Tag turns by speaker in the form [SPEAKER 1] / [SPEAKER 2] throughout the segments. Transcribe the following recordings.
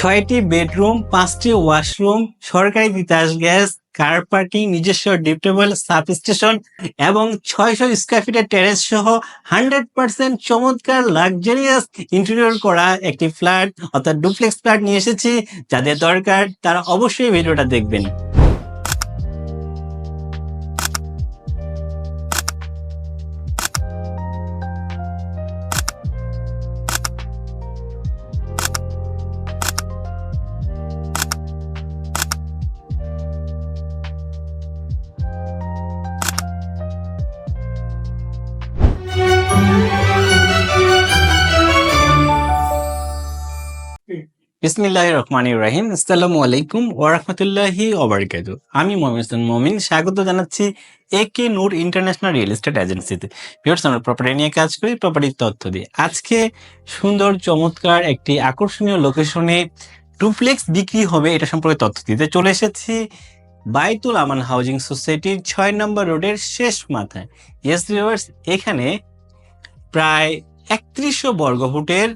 [SPEAKER 1] ছয়টি বেডরুম, পাঁচটি ওয়াশরুম, সরকারি তিতাস গ্যাস কার পার্কিং নিজস্ব ডিপটেবল সাব স্টেশন এবং ছয়শো স্কোয়ার ফিটের টেরেস সহ হান্ড্রেড পার্সেন্ট চমৎকার লাক্সারিয়াস ইন্টেরিয়র করা একটি ফ্ল্যাট অর্থাৎ ডুপ্লেক্স ফ্ল্যাট নিয়ে এসেছি। যাদের দরকার, তারা অবশ্যই ভিডিওটা দেখবেন। বিসমিল্লাহ রহমান রাহিম। আসসালামু আলাইকুম ওরহমতুল্লাহি ওবরকাতু আমি মোহাম্মদ হাসান মমিন। স্বাগত জানাচ্ছি A K Noor international real estate এজেন্সিতে। ভিউয়ার্স, আমরা প্রপার্টি নিয়ে কাজ করি প্রপার্টির তথ্য দিই। আজকে সুন্দর, চমৎকার একটি আকর্ষণীয় লোকেশনে ডুপ্লেক্স বিক্রি হবে এটা সম্পর্কে তথ্য দিতে চলে এসেছি বাইতুল আমান হাউজিং সোসাইটির ছয় নম্বর রোডের শেষ মাথায়। ইয়েস ভিউয়ার্স এখানে প্রায় একত্রিশশো বর্গফুটের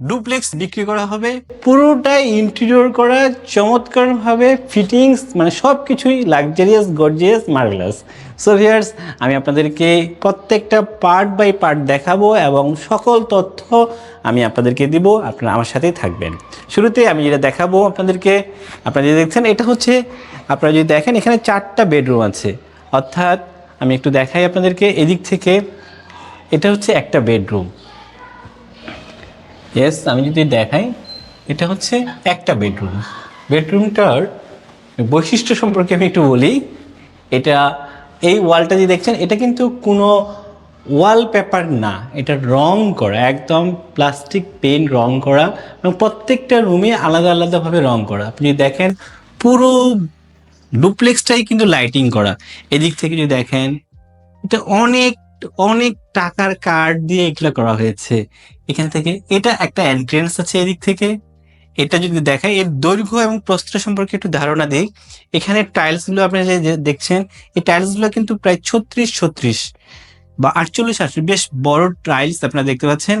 [SPEAKER 1] ডুপ্লেক্স বিক্রি করা হবে। পুরোটাই ইন্টেরিয়র করা চমৎকার ভাবে ফিটিংস মানে সব কিছুই luxurious gorgeous marvellous so viewers আমি আপনাদেরকে প্রত্যেকটা পার্ট বাই পার্ট দেখাবো এবং সকল তথ্য আমি আপনাদেরকে দিব, আপনারা আমার সাথেই থাকবেন। শুরুতে আমি যেটা দেখাবো আপনাদেরকে, আপনারা যে দেখছেন, এটা হচ্ছে, আপনারা যদি দেখেন, এখানে চারটা বেডরুম আছে। অর্থাৎ, আমি একটু দেখাই আপনাদেরকে, এদিক থেকে, এটা হচ্ছে একটা বেডরুম ইয়েস আমি যদি দেখাই, এটা হচ্ছে একটা বেডরুম বেডরুমটার বৈশিষ্ট্য সম্পর্কে আমি একটু বলি, এটা এই ওয়ালটা যে দেখছেন, এটা কিন্তু কোনো ওয়ালপেপার না, এটা রং করা, একদম প্লাস্টিক পেন রং করা, এবং প্রত্যেকটা রুমে আলাদা আলাদাভাবে রং করা। আপনি দেখেন, পুরো ডুপ্লেক্সটাই কিন্তু লাইটিং করা। এদিক থেকে যদি দেখেন, এটা অনেক অনেক টাকার কার্ড দিয়ে এগুলো করা হয়েছে। এখান থেকে এটা একটা এন্ট্রেন্স আছে এদিক থেকে। এটা যদি দেখাই, এর দৈর্ঘ্য এবং প্রস্থ সম্পর্কে একটু ধারণা দিই। এখানে টাইলসগুলো আপনারা যে দেখছেন, এই টাইলসগুলো কিন্তু প্রায় ছত্রিশ ছত্রিশ বা আটচল্লিশ আটচল্লিশ, বেশ বড় টাইলস আপনারা দেখতে পাচ্ছেন।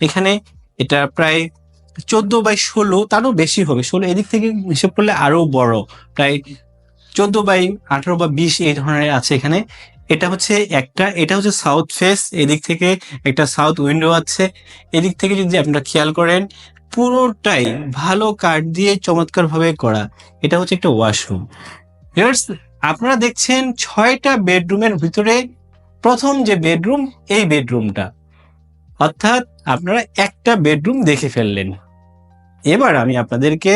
[SPEAKER 1] এখানে এটা প্রায় চোদ্দ বাই ষোলো, তারও বেশি হবে। ষোলো এদিক থেকে হিসেব করলে আরও বড়। প্রায় চোদ্দ বাই আঠারো বা বিশ এই ধরনের আছে এখানে। এটা হচ্ছে একটা, এটা হচ্ছে সাউথ ফেস এদিক থেকে একটা সাউথ উইন্ডো আছে। এদিক থেকে যদি আপনারা খেয়াল করেন, পুরোটাই ভালো কাঠ দিয়ে চমৎকার ভাবে করা। এটা হচ্ছে একটা ওয়াশরুম আপনারা দেখছেন ছয়টা বেডরুমের ভিতরে প্রথম যে বেডরুম এই বেডরুমটা অর্থাৎ আপনারা একটা বেডরুম দেখে ফেললেন। এবার আমি আপনাদেরকে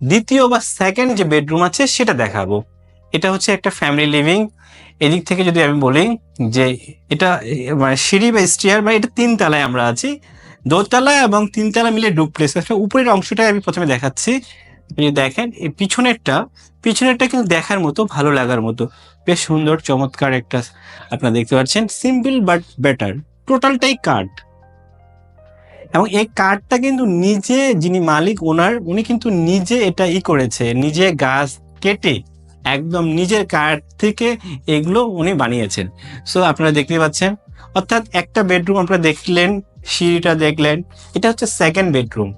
[SPEAKER 1] দ্বিতীয় বা সেকেন্ড যে বেডরুম আছে, সেটা দেখাবো। এটা হচ্ছে একটা ফ্যামিলি লিভিং এদিক থেকে যদি আমি বলি যে এটা মানে সিঁড়ি বা স্টিয়ার বা এটা তিন তলায় আমরা আছি। দোতলা এবং তিনতলা মিলে ডুপ্লেক্স একটা উপরের অংশটাই আমি প্রথমে দেখাচ্ছি। যদি দেখেন, এই পিছনেরটা পিছনেরটা কিন্তু দেখার মতো, ভালো লাগার মতো। বেশ সুন্দর, চমৎকার একটা, আপনারা দেখতে পাচ্ছেন। সিম্পল বাট বেটার টোটালটাই কাঠ এবং এই কাঠটা কিন্তু নিজে যিনি মালিক, ওনার, উনি কিন্তু নিজে এটা ই করেছে, নিজে গাছ কেটে একদম নিজের কাঠ থেকে এগুলো উনি বানিয়েছেন। সো আপনারা দেখতে পাচ্ছেন, অর্থাৎ একটা বেডরুম আপনারা দেখলেন, সিঁড়িটা দেখলেন, এটা হচ্ছে সেকেন্ড বেডরুম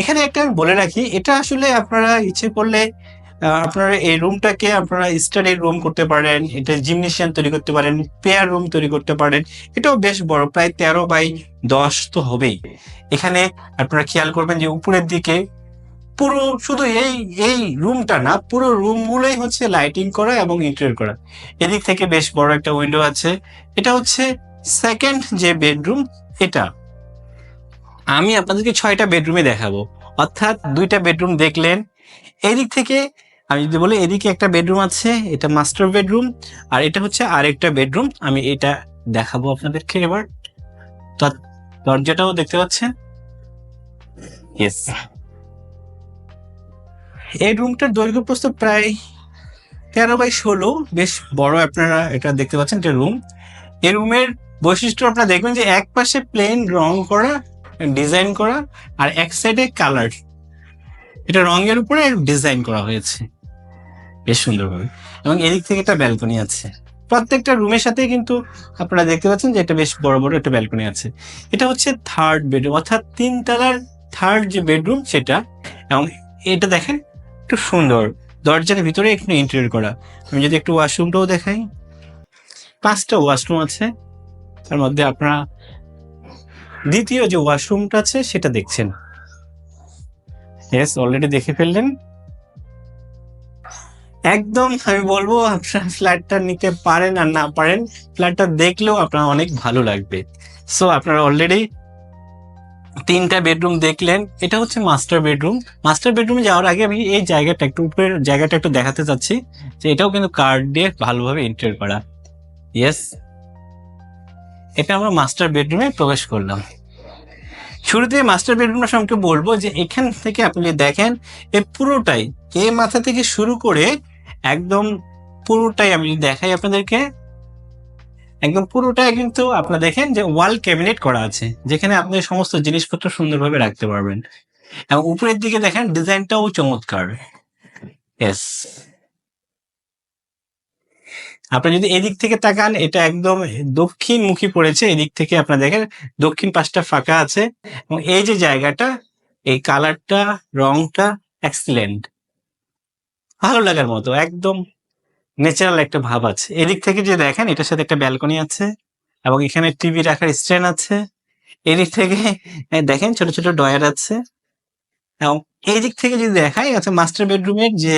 [SPEAKER 1] এখানে একটা আমি বলে রাখি, এটা আসলে আপনারা ইচ্ছে করলে আপনারা এই রুমটাকে আপনারা স্টাডি রুম করতে পারেন, এটা জিমনেশিয়াম তৈরি করতে পারেন পেয়ার রুম তৈরি করতে পারেন, এটাও বেশ বড়, প্রায় তেরো বাই দশ তো হবেই। এখানে আপনারা খেয়াল করবেন যে উপরের দিকে পুরো শুধু এই এই রুমটা না, পুরো রুমগুলোই হচ্ছে লাইটিং করা এবং ইন্টেরিয়র করা। এদিক থেকে বেশ বড় একটা উইন্ডো আছে। এটা হচ্ছে সেকেন্ড যে বেডরুম এটা। আমি আপনাদেরকে ছয়টা বেডরুমে দেখাবো। অর্থাৎ দুইটা বেডরুম দেখলেন। এদিক থেকে আমি যদি বলি এদিকে একটা বেডরুম আছে, এটা মাস্টার বেডরুম আর এটা হচ্ছে আরেকটা বেডরুম আমি এটা দেখাবো আপনাদেরকে এবার। দরজাটাও দেখতে পাচ্ছেন? এই রুমটার দৈর্ঘ্য প্রস্থ প্রায় তেরো বাই ষোলো। বেশ বড় আপনারা এটা দেখতে পাচ্ছেন, এটা রুম এই রুমের বৈশিষ্ট্য আপনারা দেখবেন যে এক পাশে প্লেন রং করা ডিজাইন করা, আর এক সাইডে কালার এটা রঙের উপরে ডিজাইন করা হয়েছে। বেশ সুন্দরভাবে। এবং এদিক থেকে একটা ব্যালকনি আছে। প্রত্যেকটা রুমের সাথে কিন্তু আপনারা দেখতে পাচ্ছেন যে এটা বেশ বড় বড় একটা ব্যালকনি আছে। এটা হচ্ছে থার্ড বেডরুম অর্থাৎ তিন তলার থার্ড যে বেডরুম সেটা, এবং এটা দেখেন একটু সুন্দর। দরজার ভিতরে একটু ইন্টেরিয়র করা। আমি যদি একটু ওয়াশরুমটাও দেখাই। পাঁচটা ওয়াশরুম আছে। তার মধ্যে আপনারা দ্বিতীয় যে ওয়াশরুমটা আছে, সেটা দেখছেন। ইয়েস অলরেডি দেখে ফেললেন। একদম, আমি বলব, আপনার ফ্ল্যাটটা নিতে পারেন আর না পারেন ফ্ল্যাটটা দেখলেও আপনার অনেক ভালো লাগবে। সো আপনারা অলরেডি তিনটা বেডরুম দেখলেন, এটা হচ্ছে মাস্টার বেডরুম মাস্টার বেডরুমে যাওয়ার আগে আমি এই জায়গাটা একটু উপরের জায়গাটা একটু দেখাতে চাচ্ছি, যে এটাও কিন্তু কার্ড দিয়ে ভালোভাবে এন্টার করা। ইয়েস এটা আমরা মাস্টার বেডরুমে প্রবেশ করলাম। শুরুতে মাস্টার বেডরুমটা সম্পর্কে বলব যে এখান থেকে আপনি দেখেন, এ পুরোটাই, এ মাথা থেকে শুরু করে একদম পুরোটাই আমি দেখাই আপনাদেরকে। একদম পুরোটাই কিন্তু আপনারা দেখেন যে ওয়াল ক্যাবিনেট করা আছে, যেখানে আপনি সমস্ত জিনিসপত্র সুন্দরভাবে রাখতে পারবেন। এবং উপরের দিকে দেখেন ডিজাইনটাও চমৎকার। এস আপনি যদি এদিক থেকে তাকান, এটা একদম দক্ষিণ মুখী পড়েছে, এদিক থেকে আপনারা দেখেন দক্ষিণ পাশটা ফাঁকা আছে। এবং এই যে জায়গাটা, এই কালারটা, রংটা এক্সিলেন্ট ভালো লাগার মতো, একদম ন্যাচারাল একটা ভাব আছে। এদিক থেকে যে দেখেন, এটার সাথে একটা ব্যালকনি আছে এবং এখানে টিভি রাখার স্ট্যান্ড আছে। এদিক থেকে দেখেন ছোট ছোট ডয়ার আছে। এবং এই দিক থেকে যদি দেখাই আচ্ছা মাস্টার বেডরুমের যে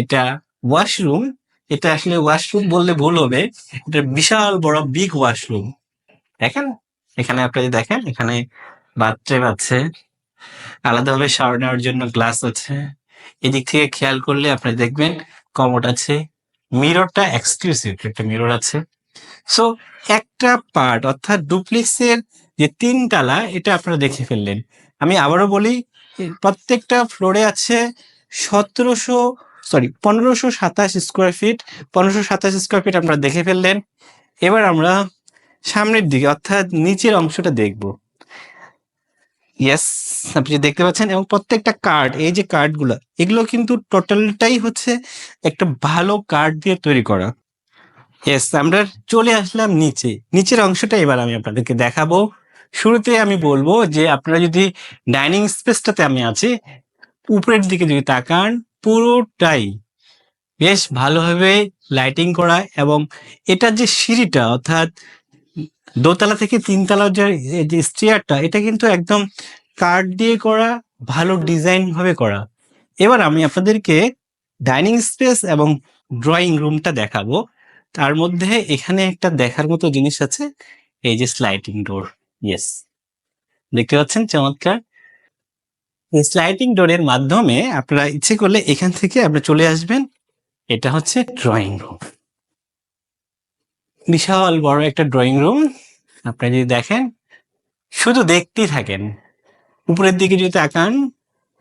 [SPEAKER 1] এটা ওয়াশরুম, এটা আসলে ওয়াশরুম বললে ভুল হবে। এটা বিশাল বড় বিগ ওয়াশরুম। দেখেন, এখানে আপনি যদি দেখেন, এখানে বাথট্রেব আছে। আলাদাভাবে শাওয়ার নেওয়ার জন্য গ্লাস আছে। এদিক থেকে খেয়াল করলে আপনি দেখবেন কমোড আছে। মিররটা এক্সক্লুসিভ একটা মিরর আছে। সো একটা পার্ট অর্থাৎ ডুপ্লেক্সের যে তিন তালা, এটা আপনারা দেখে ফেললেন। আমি আবারও বলি প্রত্যেকটা ফ্লোরে আছে সতেরোশো সরি পনেরোশো সাতাশ স্কোয়ার ফিট পনেরোশো সাতাশ স্কোয়ার ফিট আপনারা দেখে ফেললেন। এবার আমরা সামনের দিকে, অর্থাৎ নিচের অংশটা দেখব। ইয়েস আপনি দেখতে পাচ্ছেন, এবং প্রত্যেকটা কার্ড এই যে কার্ডগুলো এগুলো কিন্তু টোটালটাই হচ্ছে একটা ভালো কার্ড দিয়ে তৈরি করা। ইয়েস আমরা চলে আসলাম নিচে। নিচের অংশটা এবার আমি আপনাদেরকে দেখাবো। শুরুতে আমি বলব যে আপনারা যদি ডাইনিং স্পেসটাতে আমি আছি, উপরের দিকে যদি তাকান, পুরোটাই বেশ ভালোভাবে লাইটিং করা, এবং এটার যে সিঁড়িটা, অর্থাৎ দোতলা থেকে তিনতলার যে যে স্টেয়ারটা এটা কিন্তু একদম কাঠ দিয়ে করা, ভালো ডিজাইন ভাবে করা। এবার আমি আপনাদেরকে ডাইনিং স্পেস এবং ড্রয়িং রুমটা দেখাবো। তার মধ্যে এখানে একটা দেখার মতো জিনিস আছে, এই যে স্লাইডিং ডোর ইয়েস দেখতে পাচ্ছেন? চমৎকার। এই স্লাইডিং ডোরের মাধ্যমে আপনারা ইচ্ছে করলে এখান থেকে আপনি চলে আসবেন। এটা হচ্ছে ড্রয়িং রুম বিশাল বড় একটা ড্রয়িং রুম আপনি যদি দেখেন, শুধু দেখতেই থাকেন। উপরের দিকে যদি তাকান,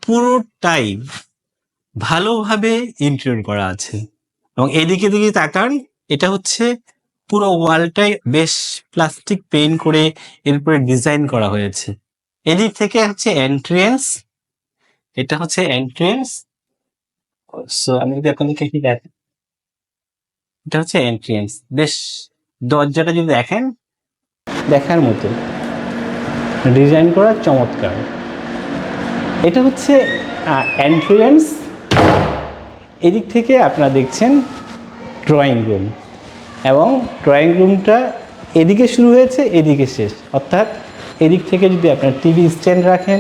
[SPEAKER 1] পুরোটাই ভালোভাবে ইন্টেরিয়র করা আছে। এবং এদিকে দিকে তাকান, এটা হচ্ছে পুরো ওয়ালটাই বেশ প্লাস্টিক পেইন্ট করে এরপরে ডিজাইন করা হয়েছে। এদিক থেকে হচ্ছে এন্ট্রিয়েন্স এটা হচ্ছে এন্ট্রিয়েন্স সো আমি যদি আপনাদেরকে কি দেখ এটা হচ্ছে এন্ট্রিয়েন্স বেশ দরজাটা যদি দেখেন? দেখার মতো। ডিজাইন করা চমৎকার। এটা হচ্ছে এন্ট্রিয়েন্স এদিক থেকে আপনারা দেখছেন ড্রয়িং রুম এবং ড্রয়িং রুমটা এদিকে শুরু হয়েছে, এদিকে শেষ। অর্থাৎ এদিক থেকে যদি আপনার টিভি স্ট্যান্ড রাখেন,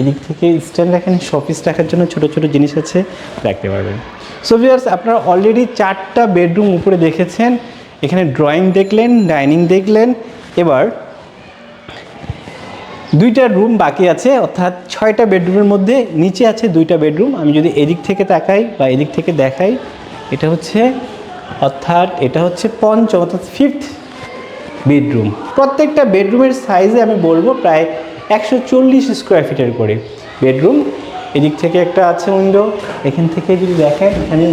[SPEAKER 1] এদিক থেকে স্ট্যান্ড রাখেন শপিস রাখার জন্য ছোট ছোট জিনিস আছে রাখতে পারবেন। সো ভিউয়ার্স আপনারা অলরেডি চারটা বেডরুম উপরে দেখেছেন। এখানে ড্রয়িং দেখলেন ডাইনিং দেখলেন। এবার দুইটা রুম বাকি আছে, অর্থাৎ ছয়টা বেডরুমের মধ্যে নিচে আছে দুইটা বেডরুম আমি যদি এদিক থেকে তাকাই বা এদিক থেকে দেখাই, এটা হচ্ছে, অর্থাৎ এটা হচ্ছে পঞ্চম, অর্থাৎ ফিফথ বেডরুম প্রত্যেকটা বেডরুমের সাইজে আমি বলব প্রায় একশো চল্লিশ স্কোয়ার ফিটের করে বেডরুম এদিক থেকে একটা আছে উইন্ডো এখান থেকে যদি দেখেন এখানে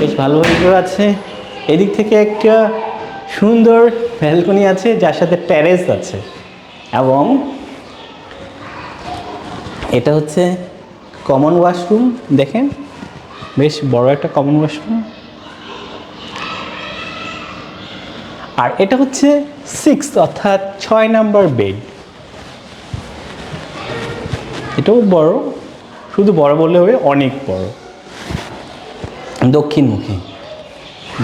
[SPEAKER 1] বেশ ভালো উইন্ডো আছে। এদিক থেকে একটা সুন্দর ব্যালকনি আছে, যার সাথে ট্যারেস আছে। এবং এটা হচ্ছে কমন ওয়াশরুম দেখেন? বেশ বড় একটা কমন ওয়াশরুম আর এটা হচ্ছে সিক্স অর্থাৎ ছয় নাম্বার বেড এটাও বড়, শুধু বড় বললে হবে অনেক বড়। দক্ষিণমুখী।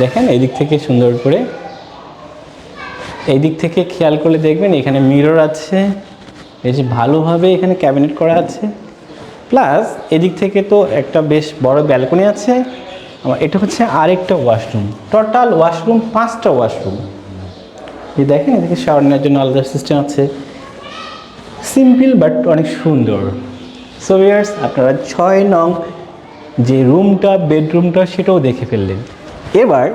[SPEAKER 1] দেখেন, এদিক থেকে সুন্দর করে। এই দিক থেকে খেয়াল করলে দেখবেন এখানে মিরর আছে, বেশ ভালোভাবে এখানে ক্যাবিনেট করা আছে। প্লাস এদিক থেকে তো একটা বেশ বড় ব্যালকনি আছে। আমার এটা হচ্ছে আরেকটা ওয়াশরুম টোটাল ওয়াশরুম পাঁচটা ওয়াশরুম এই দেখেন, এদিকে শাওয়ার নেওয়ার জন্য আলাদা সিস্টেম আছে। সিম্পল বাট অনেক সুন্দর। সো ভিয়ার্স আপনারা ছয় নং যে রুমটা বেডরুমটা সেটাও দেখে ফেললেন। এবার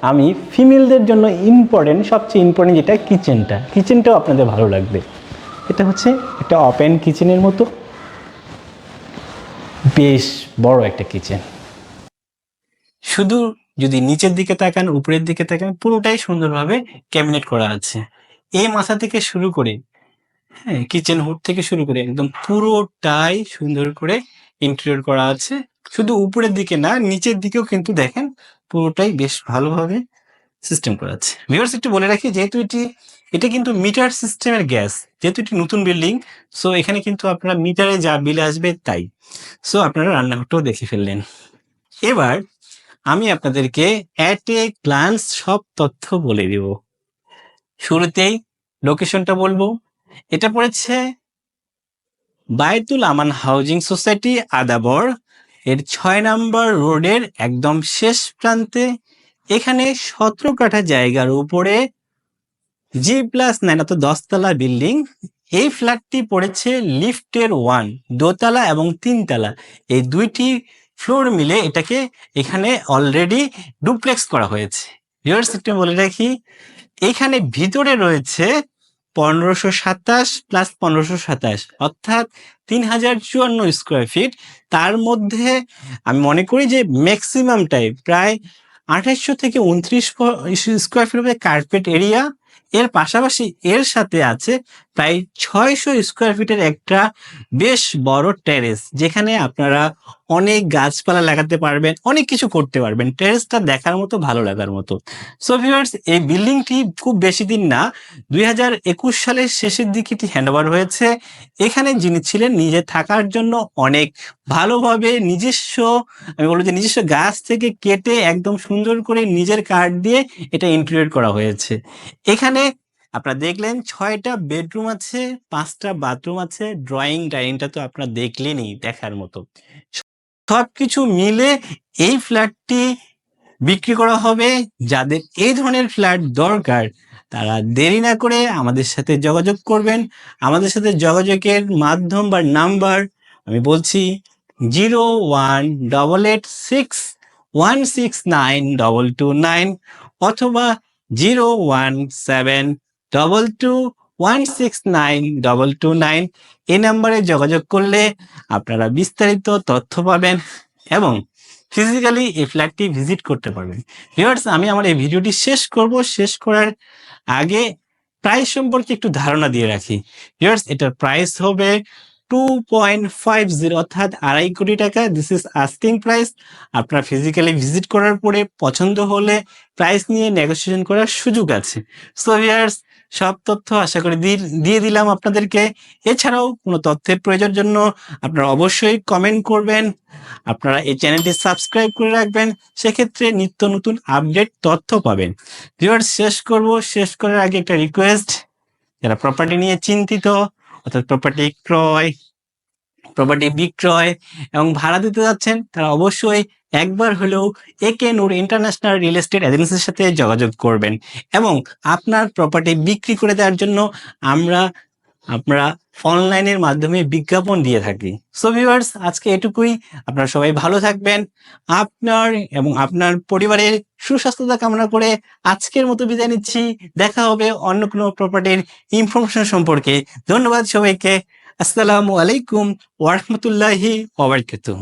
[SPEAKER 1] আমি ফিমেলদের জন্য ইম্পর্টেন্ট সবচেয়ে ইম্পর্টেন্ট যেটা কিচেনটা। কিচেনটাও আপনাদের ভালো লাগবে। এটা হচ্ছে একটা ওপেন কিচেনের মতো। বেশ বড় একটা কিচেন শুধু যদি নিচের দিকে তাকান, উপরের দিকে তাকান, পুরোটাই সুন্দরভাবে ক্যাবিনেট করা আছে। এই মাথা থেকে শুরু করে হ্যাঁ কিচেন হুড থেকে শুরু করে, একদম পুরোটাই সুন্দর করে ইন্টেরিয়র করা আছে। শুধু উপরের দিকে না, নিচের দিকেও কিন্তু দেখেন পুরোটাই বেশ ভালোভাবে সিস্টেম করা আছে একটু বলে রাখি, যেহেতু এটি, এটা কিন্তু মিটার সিস্টেমের গ্যাস যেহেতু এটি নতুন বিল্ডিং সো এখানে কিন্তু আপনারা মিটারে যা বিল আসবে তাই। সো আপনারা রান্নাঘরটাও দেখে ফেললেন। এবার আমি আপনাদেরকে অ্যাট এ গ্লান্স সব তথ্য বলে দিব। শুরুতেই লোকেশনটা বলব। এটা পড়েছে বায়তুল আমান হাউজিং সোসাইটি আদাবর এর ছয় নম্বর রোডের একদম শেষ প্রান্তে এখানে সতেরো কাঠা জায়গার উপরে জি প্লাস নাইন অর্থাৎ দশতলা বিল্ডিং। এই ফ্ল্যাটটি পড়েছে লিফটের ওয়ান, দোতলা এবং তিনতলা। এই দুইটি ফ্লোর মিলে এটাকে এখানে অলরেডি ডুপ্লেক্স করা হয়েছে। ভিউয়ার্স বলে রাখি, এখানে ভিতরে রয়েছে পনেরোশো সাতাশ প্লাস পনেরোশো সাতাশ, অর্থাৎ তিন হাজার চুয়ান্ন স্কোয়ার ফিট তার মধ্যে আমি মনে করি যে ম্যাক্সিমামটাই প্রায় আঠাশশো থেকে উনত্রিশ স্কোয়ার ফিট হবে কার্পেট এরিয়া এর পাশাপাশি এর সাথে আছে প্রায় ছয়শো স্কোয়ার ফিটের একটা বেশ বড় টেরেস যেখানে আপনারা অনেক গাছপালা লাগাতে পারবেন, অনেক কিছু করতে পারবেন। টেরেসটা দেখার মতো, ভালো লাগার মতো। সো ভিউয়ার্স এই বিল্ডিংটি খুব বেশি দিন না, দুই হাজার একুশ সালের শেষের দিকে এটি হ্যান্ডওভার হয়েছে। এখানে যিনি ছিলেন, নিজে থাকার জন্য অনেক ভালোভাবে নিজস্ব, আমি বলব যে নিজস্ব গাছ থেকে কেটে একদম সুন্দর করে নিজের কাঠ দিয়ে এটা ইন্টেরিয়র করা হয়েছে। এখানে আপনারা দেখলেন ছয়টা বেডরুম আছে, পাঁচটা বাথরুম আছে ড্রয়িং ডাইনিংটা তো আপনারা দেখলেনই দেখার মতো। সব কিছু মিলে এই ফ্ল্যাটটি বিক্রি করা হবে। যাদের এই ধরনের ফ্ল্যাট দরকার, তারা দেরি না করে আমাদের সাথে যোগাযোগ করবেন। আমাদের সাথে যোগাযোগের মাধ্যম বা নাম্বার আমি বলছি zero one double eight six one six nine double two nine অথবা zero one seven double two one six nine double two nine এই নাম্বারে যোগাযোগ করলে আপনারা বিস্তারিত তথ্য পাবেন এবং ফিজিক্যালি এই ফ্ল্যাটটি ভিজিট করতে পারবেন। ভিউয়ার্স আমি আমার এই ভিডিওটি শেষ করব। শেষ করার আগে প্রাইস সম্পর্কে একটু ধারণা দিয়ে রাখি। ভিউয়ার্স এটার প্রাইস হবে টু পয়েন্ট ফাইভ জিরো অর্থাৎ আড়াই কোটি টাকা। দিস ইজ আস্কিং প্রাইস আপনারা ফিজিক্যালি ভিজিট করার পরে পছন্দ হলে প্রাইস নিয়ে নেগোসিয়েশন করার সুযোগ আছে। সো ভিউয়ার্স সব তথ্য আশা করি দিয়ে দিলাম আপনাদেরকে। এছাড়াও কোনো তথ্যের প্রয়োজন জন্য আপনারা অবশ্যই কমেন্ট করবেন। আপনারা এই চ্যানেলটি সাবস্ক্রাইব করে রাখবেন। সেক্ষেত্রে নিত্য নতুন আপডেট তথ্য পাবেন। ভিউয়ার্স শেষ করব। শেষ করার আগে একটা রিকোয়েস্ট যারা প্রপার্টি নিয়ে চিন্তিত অর্থাৎ প্রপার্টি ক্রয় প্রপার্টি বিক্রয় এবং ভাড়া দিতে যাচ্ছেন, তারা অবশ্যই একবার হলেও একে নূর ইন্টারন্যাশনাল রিয়েল এস্টেট এজেন্সির সাথে যোগাযোগ করবেন। এবং আপনার প্রপার্টি বিক্রি করে দেওয়ার জন্য আমরা আমরা অনলাইনের মাধ্যমে বিজ্ঞাপন দিয়ে থাকি। সো ভিউয়ার্স আজকে এটুকুই। আপনারা সবাই ভালো থাকবেন। আপনার এবং আপনার পরিবারের সুস্বাস্থ্যতা কামনা করে আজকের মতো বিদায় নিচ্ছি। দেখা হবে অন্য কোনো প্রপার্টির ইনফরমেশন সম্পর্কে। ধন্যবাদ সবাইকে। আসসালামু আলাইকুম ওয়ারহমতুল্লাহি ওবরকাতুহ